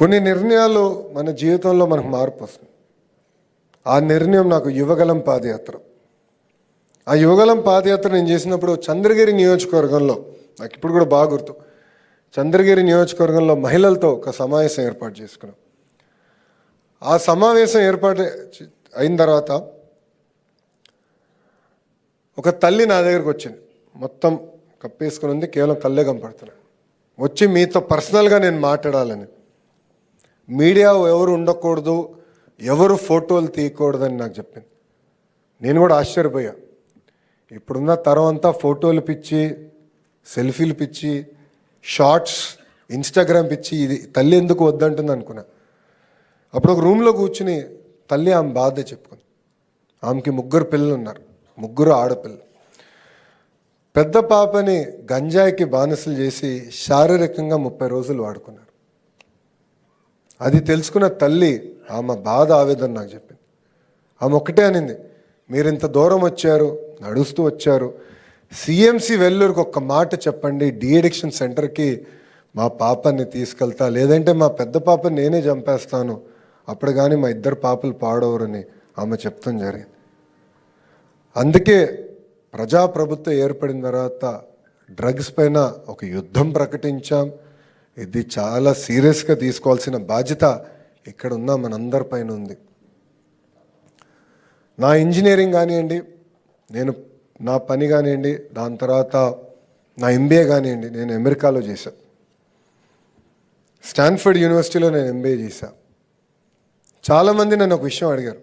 కొన్ని నిర్ణయాలు మన జీవితంలో మనకు మార్పు వస్తుంది. ఆ నిర్ణయం నాకు యువగలం పాదయాత్ర. ఆ యువగలం పాదయాత్ర నేను చేసినప్పుడు చంద్రగిరి నియోజకవర్గంలో నాకు ఇప్పుడు కూడా బాగా గుర్తు చంద్రగిరి నియోజకవర్గంలో మహిళలతో ఒక సమావేశం ఏర్పాటు చేసుకున్నాం. ఆ సమావేశం ఏర్పాటు అయిన తర్వాత ఒక తల్లి నా దగ్గరకు వచ్చింది. మొత్తం కప్పేసుకుని ఉంది కేవలం కళ్ళే కనపడుతున్నాను వచ్చి మీతో పర్సనల్గా నేను మాట్లాడాలని. మీడియా ఎవరు ఉండకూడదు ఎవరు ఫోటోలు తీయకూడదని నాకు చెప్పింది. నేను కూడా ఆశ్చర్యపోయా. ఇప్పుడున్న తరం అంతా ఫోటోలు పిచ్చి సెల్ఫీలు పిచ్చి షార్ట్స్ ఇన్స్టాగ్రామ్ పిచ్చి ఇది తల్లి ఎందుకు వద్దంటుంది అనుకున్నా. అప్పుడు ఒక రూమ్లో కూర్చుని తల్లి ఆమె బాధ చెప్పుకుంది. ఆమెకి ముగ్గురు పిల్లలు ఉన్నారు ముగ్గురు ఆడపిల్లలు. పెద్ద పాపని గంజాయికి బానిసలు చేసి శారీరకంగా ముప్పై రోజులు వాడుకున్నారు. అది తెలుసుకున్న తల్లి ఆమె బాధ ఆవేదన నాకు చెప్పింది. ఆమె ఒకటే అనింది మీరు ఇంత దూరం వచ్చారు నడుస్తూ వచ్చారు. సిఎంసి వెల్లూరుకి ఒక్క మాట చెప్పండి డిఎడిక్షన్ సెంటర్కి మా పాపని తీసుకెళ్తా లేదంటే మా పెద్ద పాపని నేనే చంపేస్తాను. అప్పుడు కానీ మా ఇద్దరు పాపలు పాడవరని ఆమె చెప్తాం జరిగింది. అందుకే ప్రజాప్రభుత్వం ఏర్పడిన తర్వాత డ్రగ్స్ పైన ఒక యుద్ధం ప్రకటించాం. ఇది చాలా సీరియస్గా తీసుకోవాల్సిన బాధ్యత ఇక్కడ ఉన్న మనందరిపైన ఉంది. నా ఇంజనీరింగ్ కానివ్వండి నేను నా పని కానివ్వండి దాని తర్వాత నా ఎంబీఏ కానివ్వండి నేను అమెరికాలో చేశా. స్టాన్ఫర్డ్ యూనివర్సిటీలో నేను ఎంబీఏ చేశా. చాలామంది నన్ను ఒక విషయం అడిగారు.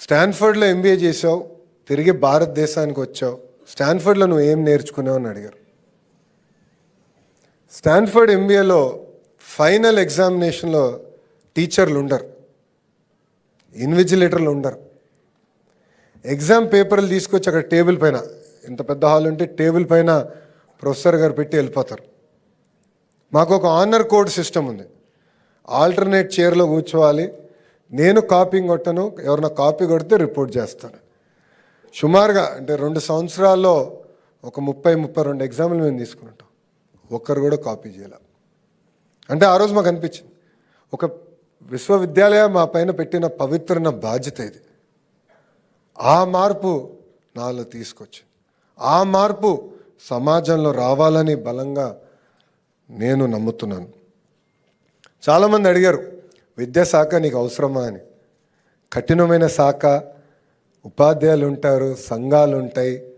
స్టాన్ఫర్డ్లో ఎంబీఏ చేసావు తిరిగి భారతదేశానికి వచ్చావు స్టాన్ఫర్డ్లో నువ్వు ఏం నేర్చుకున్నావు అని అడిగారు. స్టాన్ఫర్డ్ ఎంబీఏలో ఫైనల్ ఎగ్జామినేషన్లో టీచర్లు ఉండరు. ఇన్విజిలేటర్లు ఉండరు. ఎగ్జామ్ పేపర్లు తీసుకొచ్చి అక్కడ టేబుల్ పైన ఇంత పెద్ద హాల్ ఉంటే టేబుల్ పైన ప్రొఫెసర్ గారు పెట్టి వెళ్ళిపోతారు. మాకు ఒక ఆనర్ కోడ్ సిస్టమ్ ఉంది. ఆల్టర్నేట్ చైర్లో కూర్చోవాలి. నేను కాపింగ్ కొట్టను ఎవరైనా కాపీ కొడితే రిపోర్ట్ చేస్తాను. సుమారుగా అంటే రెండు సంవత్సరాల్లో ఒక ముప్పై ముప్పై రెండు ఎగ్జామ్లు మేము తీసుకుంటాం ఒక్కరు కూడా కాపీ చేయాల. అంటే ఆ రోజు మాకు అనిపించింది. ఒక విశ్వవిద్యాలయం మా పైన పెట్టిన పవిత్రన బాధ్యత ఇది. ఆ మార్పు నాలో తీసుకొచ్చింది. ఆ మార్పు సమాజంలో రావాలని బలంగా నేను నమ్ముతున్నాను. చాలామంది అడిగారు విద్యాశాఖ నీకు అవసరమా? అని. కఠినమైన శాఖ ఉపాధ్యాయులు ఉంటారు సంఘాలు ఉంటాయి.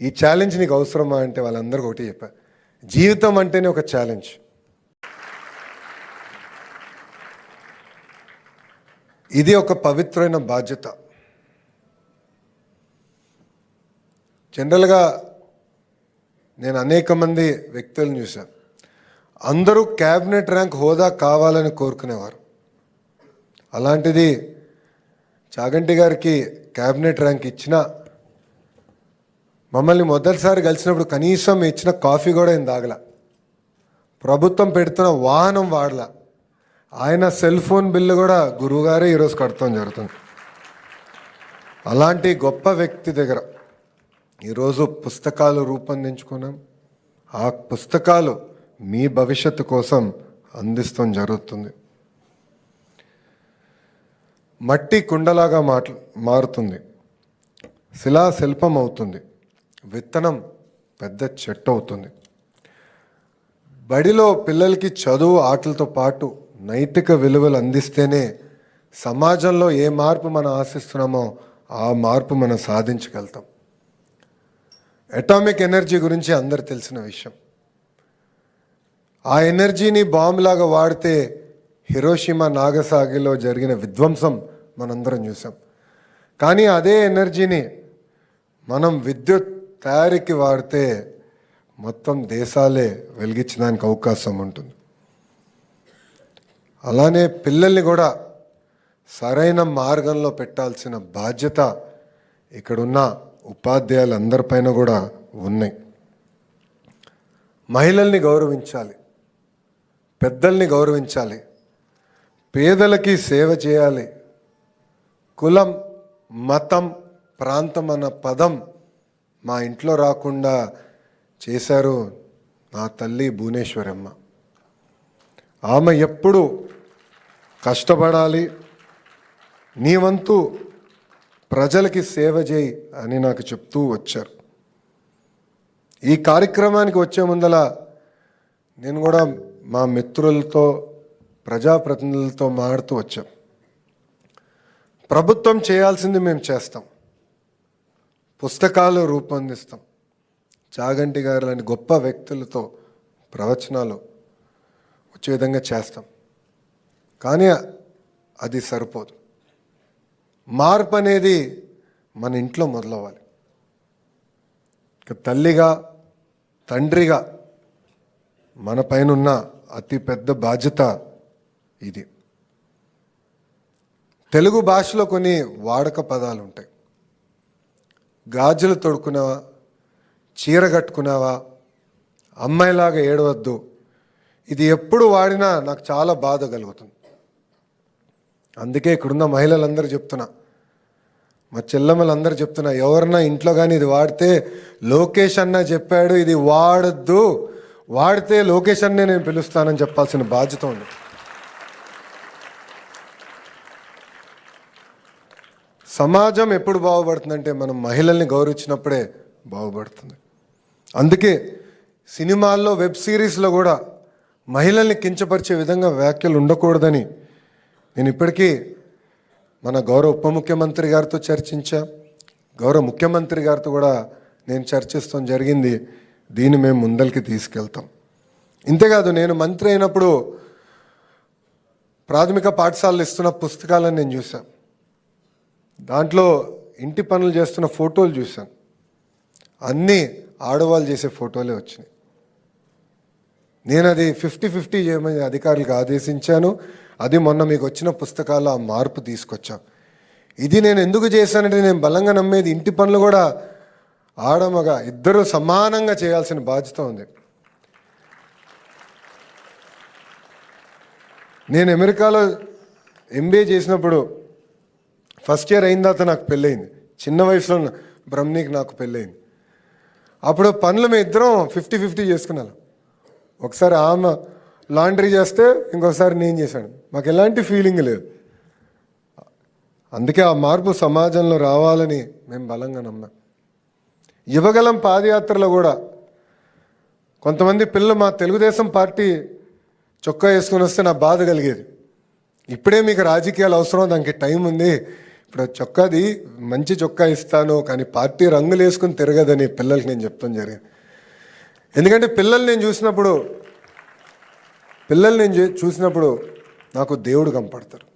ఈ ఛాలెంజ్ నీకు అవసరమా? అంటే వాళ్ళందరికీ ఒకటి చెప్పారు జీవితం అంటేనే ఒక ఛాలెంజ్ ఇది ఒక పవిత్రమైన బాధ్యత. జనరల్గా నేను అనేక మంది వ్యక్తులను చూశాను. అందరూ క్యాబినెట్ ర్యాంక్ హోదా కావాలని కోరుకునేవారు. అలాంటిది చాగంటి గారికి క్యాబినెట్ ర్యాంక్ ఇచ్చిన మమ్మల్ని మొదటిసారి కలిసినప్పుడు కనీసం ఇచ్చిన కాఫీ కూడా ఏం తాగల. ప్రభుత్వం పెడుతున్న వాహనం వాడల. ఆయన సెల్ ఫోన్ బిల్లు కూడా గురువుగారే ఈరోజు కడతాం జరుగుతుంది. అలాంటి గొప్ప వ్యక్తి దగ్గర ఈరోజు పుస్తకాలు రూపొందించుకున్నాం. ఆ పుస్తకాలు మీ భవిష్యత్తు కోసం అందిస్తాం జరుగుతుంది. మట్టి కుండలాగా మాట్లా మారుతుంది. శిలా శిల్పం అవుతుంది. విత్తనం పెద్ద చెట్టు అవుతుంది బడిలో పిల్లలకి చదువు ఆటలతో పాటు నైతిక విలువలు అందిస్తేనే సమాజంలో ఏ మార్పు మనం ఆశిస్తున్నామో ఆ మార్పు మనం సాధించగలుగుతాం. అటామిక్ ఎనర్జీ గురించి అందరు తెలిసిన విషయం. ఆ ఎనర్జీని బాంబులాగా వాడితే హిరోషిమా నాగసాగిలో జరిగిన విధ్వంసం మనందరం చూసాం కానీ అదే ఎనర్జీని మనం విద్యుత్ తయారీకి వాడితే మొత్తం దేశాలే వెలిగించడానికి అవకాశం ఉంటుంది. అలానే పిల్లల్ని కూడా సరైన మార్గంలో పెట్టాల్సిన బాధ్యత ఇక్కడున్న ఉపాధ్యాయులందరిపైన కూడా ఉన్నాయి. మహిళల్ని గౌరవించాలి పెద్దల్ని గౌరవించాలి పేదలకి సేవ చేయాలి. కులం మతం ప్రాంతం అన్న పదం మా ఇంట్లో రాకుండా చేశారు నా తల్లి భువనేశ్వరమ్మ. ఆమె ఎప్పుడు కష్టపడాలి నీ వంతు ప్రజలకి సేవ చేయి అని నాకు చెప్తూ వచ్చారు. ఈ కార్యక్రమానికి వచ్చే ముందల నేను కూడా మా మిత్రులతో ప్రజాప్రతినిధులతో మాడుతూ వచ్చాం. ప్రభుత్వం చేయాల్సింది మేము చేస్తాం. పుస్తకాలు రూపొందిస్తాం. చాగంటి గారు లాంటి గొప్ప వ్యక్తులతో ప్రవచనాలు వచ్చే విధంగా చేస్తాం. కానీ అది సరిపోదు. మార్పు అనేది మన ఇంట్లో మొదలవ్వాలి. తల్లిగా తండ్రిగా మన పైన ఉన్న అతి పెద్ద బాధ్యత ఇది. తెలుగు భాషలో కొన్ని వాడక పదాలు ఉంటాయి గాజులు తొడుకున్నావా చీర కట్టుకున్నావా? అమ్మాయిలాగా ఏడవద్దు. ఇది ఎప్పుడు వాడినా నాకు చాలా బాధ కలుగుతుంది. అందుకే ఇక్కడున్న మహిళలందరూ చెప్తున్నా. మా చెల్లెమ్మలందరూ చెప్తున్నా ఎవరన్నా ఇంట్లో కానీ ఇది వాడితే లోకేష్ అన్న చెప్పాడు ఇది వాడద్దు. వాడితే లోకేష్ అన్నే నేను పిలుస్తానని చెప్పాల్సిన బాధ్యత ఉంది. సమాజం ఎప్పుడు బాగుపడుతుందంటే మనం మహిళల్ని గౌరవించినప్పుడే బాగుపడుతుంది. అందుకే సినిమాల్లో వెబ్ సిరీస్లో కూడా మహిళల్ని కించపరిచే విధంగా వ్యాఖ్యలు ఉండకూడదని నేను ఇప్పటికీ మన గౌరవ ఉప ముఖ్యమంత్రి గారితో చర్చించా. గౌరవ ముఖ్యమంత్రి గారితో కూడా నేను చర్చిస్తాం జరిగింది. దీన్ని మేము ముందరికి తీసుకెళ్తాం. ఇంతేకాదు నేను మంత్రి అయినప్పుడు ప్రాథమిక పాఠశాలలు ఇస్తున్న పుస్తకాలను నేను చూశాను దాంట్లో ఇంటి పనులు చేస్తున్న ఫోటోలు చూశాను. అన్నీ ఆడవాళ్ళు చేసే ఫోటోలే వచ్చినాయి. నేను అది ఫిఫ్టీ ఫిఫ్టీ చేయమని అధికారులకు ఆదేశించాను. అది మొన్న మీకు వచ్చిన పుస్తకాల్లో ఆ మార్పు తీసుకొచ్చాం. ఇది నేను ఎందుకు చేశానంటే నేను బలంగా నమ్మేది ఇంటి పనులు కూడా ఆడమగ ఇద్దరు సమానంగా చేయాల్సిన బాధ్యత ఉంది. నేను అమెరికాలో ఎంబీఏ చేసినప్పుడు ఫస్ట్ ఇయర్ అయిన తర్వాత నాకు పెళ్ళయింది. చిన్న వయసులో బ్రహ్మణికి నాకు పెళ్ళయింది. అప్పుడు పనులు మేము ఇద్దరం ఫిఫ్టీ ఫిఫ్టీ చేసుకున్నాను ఒకసారి ఆమె లాండ్రీ చేస్తే ఇంకొకసారి నేను చేశాను. మాకు ఎలాంటి ఫీలింగ్ లేదు. అందుకే ఆ మార్పు సమాజంలో రావాలని మేము బలంగా నమ్మాం యువగలం పాదయాత్రలో కూడా కొంతమంది పిల్లలు మా తెలుగుదేశం పార్టీ చొక్కా వేసుకొని వస్తే నా బాధ కలిగేది. ఇప్పుడే మీకు రాజకీయాలు అవసరం దానికి టైం ఉంది. ఇప్పుడు చొక్కాది మంచి చొక్కా ఇస్తాను కానీ పార్టీ రంగులు వేసుకుని తిరగదని పిల్లలకి నేను చెప్తాను జరిగింది. ఎందుకంటే పిల్లల్ని నేను చూసినప్పుడు పిల్లల్ని నేను చూ- చూసినప్పుడు నాకు దేవుడు కనపడతారు.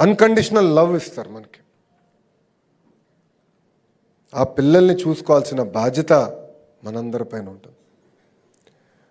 అన్కండిషనల్ లవ్ ఇస్తారు మనకి. ఆ పిల్లల్ని చూసుకోవాల్సిన బాధ్యత మనందరిపైన ఉంటుంది.